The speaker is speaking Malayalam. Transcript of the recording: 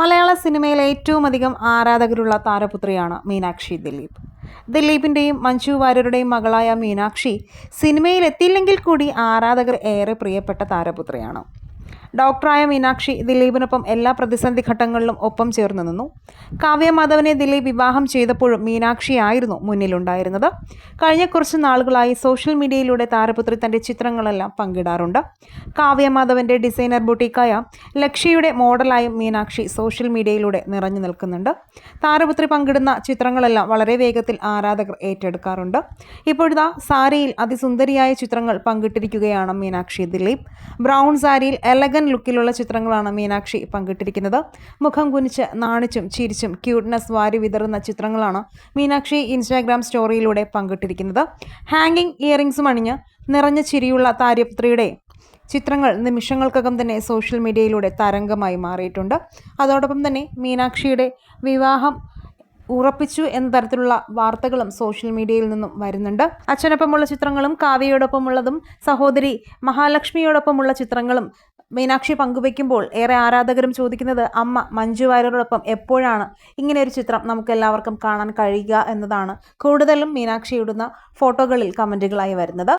മലയാള സിനിമയിൽ ഏറ്റവും അധികം ആരാധകരുള്ള താരപുത്രിയാണ് മീനാക്ഷി ദിലീപ്. ദിലീപിന്റെയും മഞ്ജു വാര്യരുടെയും മകളായ മീനാക്ഷി സിനിമയിൽ എത്തിയില്ലെങ്കിൽ കൂടി ആരാധകർ ഏറെ പ്രിയപ്പെട്ട താരപുത്രിയാണ്. ഡോക്ടറായ മീനാക്ഷി ദിലീപിനൊപ്പം എല്ലാ പ്രതിസന്ധി ഘട്ടങ്ങളിലും ഒപ്പം ചേർന്ന് നിന്നു. കാവ്യമാധവനെ ദിലീപ് വിവാഹം ചെയ്തപ്പോഴും മീനാക്ഷിയായിരുന്നു മുന്നിലുണ്ടായിരുന്നത്. കഴിഞ്ഞ കുറച്ച് നാളുകളായി സോഷ്യൽ മീഡിയയിലൂടെ താരപുത്രി തന്റെ ചിത്രങ്ങളെല്ലാം പങ്കിടാറുണ്ട്. കാവ്യ മാധവന്റെ ഡിസൈനർ ബുട്ടീക്കായ ലക്ഷ്യയുടെ മോഡലായും മീനാക്ഷി സോഷ്യൽ മീഡിയയിലൂടെ നിറഞ്ഞു നിൽക്കുന്നുണ്ട്. താരപുത്രി പങ്കിടുന്ന ചിത്രങ്ങളെല്ലാം വളരെ വേഗത്തിൽ ആരാധകർ ഏറ്റെടുക്കാറുണ്ട്. ഇപ്പോഴിതാ സാരിയിൽ അതിസുന്ദരിയായ ചിത്രങ്ങൾ പങ്കിട്ടിരിക്കുകയാണ് മീനാക്ഷി ദിലീപ്. ബ്രൗൺ സാരിയിൽ എലഗൻ ലുക്കിലുള്ള ചിത്രങ്ങളാണ് മീനാക്ഷി പങ്കിട്ടിരിക്കുന്നത്. മുഖം കുനിച്ച് നാണിച്ചും ചിരിച്ചും ക്യൂട്ട്നെസ് വാരി വിതറുന്ന ചിത്രങ്ങളാണ് മീനാക്ഷി ഇൻസ്റ്റാഗ്രാം സ്റ്റോറിയിലൂടെ പങ്കിട്ടിരിക്കുന്നത്. ഹാങ്ങിങ് ഇയറിംഗ്സും അണിഞ്ഞ് നിറഞ്ഞ ചിരിയുള്ള താരപുത്രിയുടെ ചിത്രങ്ങൾ നിമിഷങ്ങൾക്കകം തന്നെ സോഷ്യൽ മീഡിയയിലൂടെ തരംഗമായി മാറിയിട്ടുണ്ട്. അതോടൊപ്പം തന്നെ മീനാക്ഷിയുടെ വിവാഹം ഉറപ്പിച്ചു എന്ന തരത്തിലുള്ള വാർത്തകളും സോഷ്യൽ മീഡിയയിൽ നിന്നും വരുന്നുണ്ട്. അച്ഛനൊപ്പമുള്ള ചിത്രങ്ങളും കാവ്യയോടൊപ്പമുള്ളതും സഹോദരി മഹാലക്ഷ്മിയോടൊപ്പമുള്ള ചിത്രങ്ങളും മീനാക്ഷി പങ്കുവെക്കുമ്പോൾ ഏറെ ആരാധകരും ചോദിക്കുന്നത് അമ്മ മഞ്ജു വാര്യരോടൊപ്പം എപ്പോഴാണ് ഇങ്ങനെ ഒരു ചിത്രം നമുക്ക് എല്ലാവർക്കും കാണാൻ കഴിയുക? എന്നതാണ് കൂടുതലും മീനാക്ഷി ഇടുന്ന ഫോട്ടോകളിൽ കമന്റുകളായി വരുന്നത്.